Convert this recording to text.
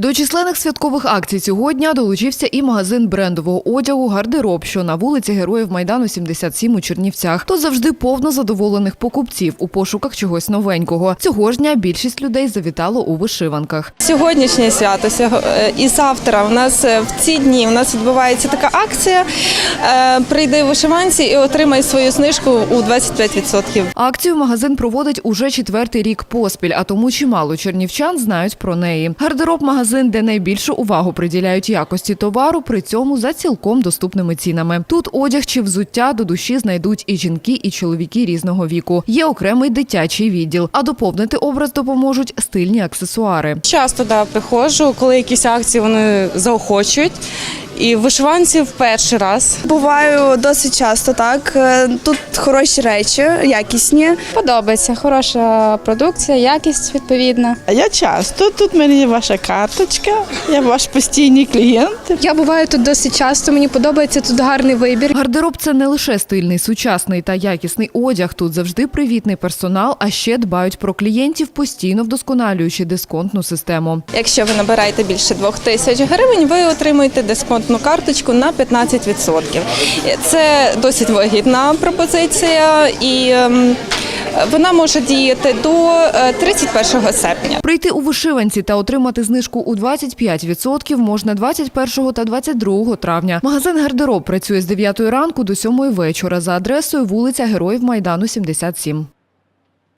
До численних святкових акцій цього дня долучився і магазин брендового одягу Гардероб, що на вулиці Героїв Майдану 77 у Чернівцях. Тут завжди повно задоволених покупців у пошуках чогось новенького. Цього ж дня більшість людей завітало у вишиванках. Сьогоднішнє свято е, і завтра у нас е, в ці дні у нас відбувається така акція. Е, Прийди в вишиванці і отримай свою знижку у 25%. Акцію магазин проводить уже четвертий рік поспіль, а тому чимало чернівчан знають про неї. Гардероб магазин, де найбільшу увагу приділяють якості товару, при цьому за цілком доступними цінами. Тут одяг чи взуття до душі знайдуть і жінки, і чоловіки різного віку. Є окремий дитячий відділ, а доповнити образ допоможуть стильні аксесуари. Часто да, приходжу, коли якісь акції вони заохочують. І в вишиванці в перший раз. Буваю досить часто, так. Е, Тут хороші речі, якісні. Подобається хороша продукція, якість відповідна. А Я часто. Тут в мене є ваша карточка, я ваш постійний клієнт. Я буваю тут досить часто. Мені подобається тут гарний вибір. Гардероб це не лише стильний, сучасний та якісний одяг. Тут завжди привітний персонал, а ще дбають про клієнтів, постійно вдосконалюючи дисконтну систему. Якщо ви набираєте більше 2 тисяч гривень, ви отримуєте дисконтну карточку на 15%. Це досить вигідна пропозиція і ем, вона може діяти до е, 31 серпня. Прийти у вишиванці та отримати знижку у 25% можна 21 та 22 травня. Магазин «Гардероб» працює з 9 ранку до 7 вечора за адресою вулиця Героїв Майдану, 77.